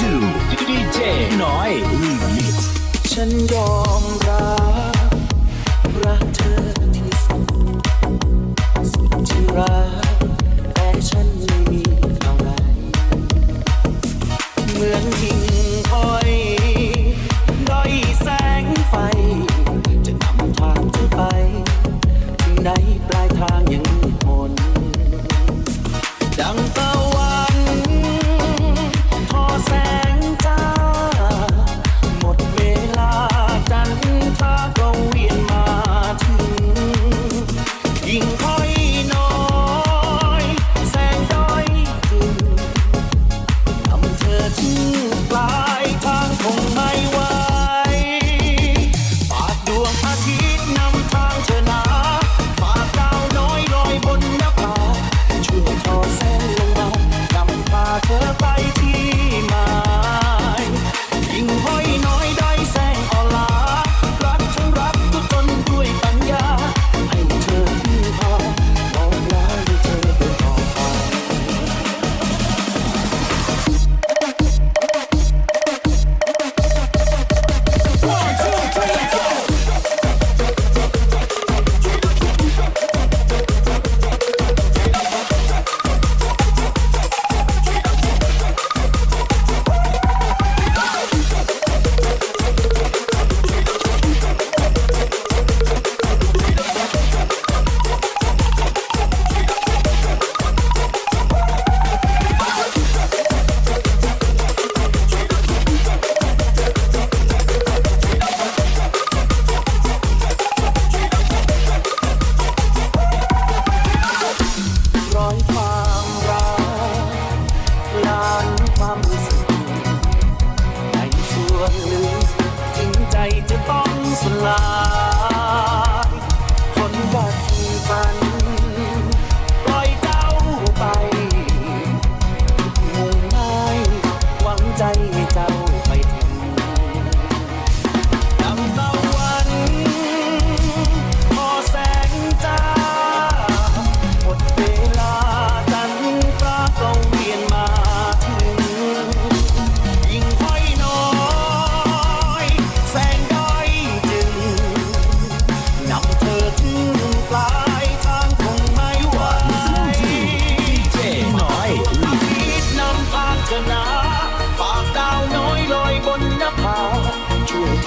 to DJ น้อย Remix ฉันยอมรับรักเธอที่สุดสุดที่รักแต่ฉันไม่มีอะไร เหมือนหิ่งห้อยด้อยแสงไฟ จะนำทางเธอไปถึงไหนปลายทางยังมืดมนดังตา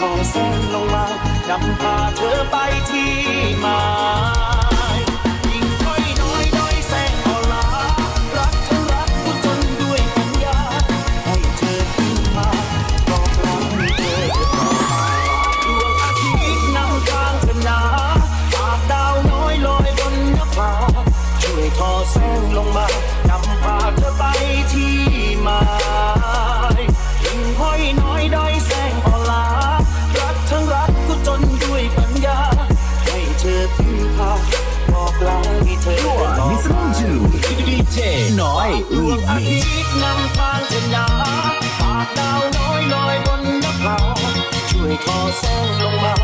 ทองแสนลงมา นำพาเธอไปที่มา น้อยรีมิกนำทางเชนยาฝากดาวน้อยลอยบนนภาช่วยทอแสงลงมา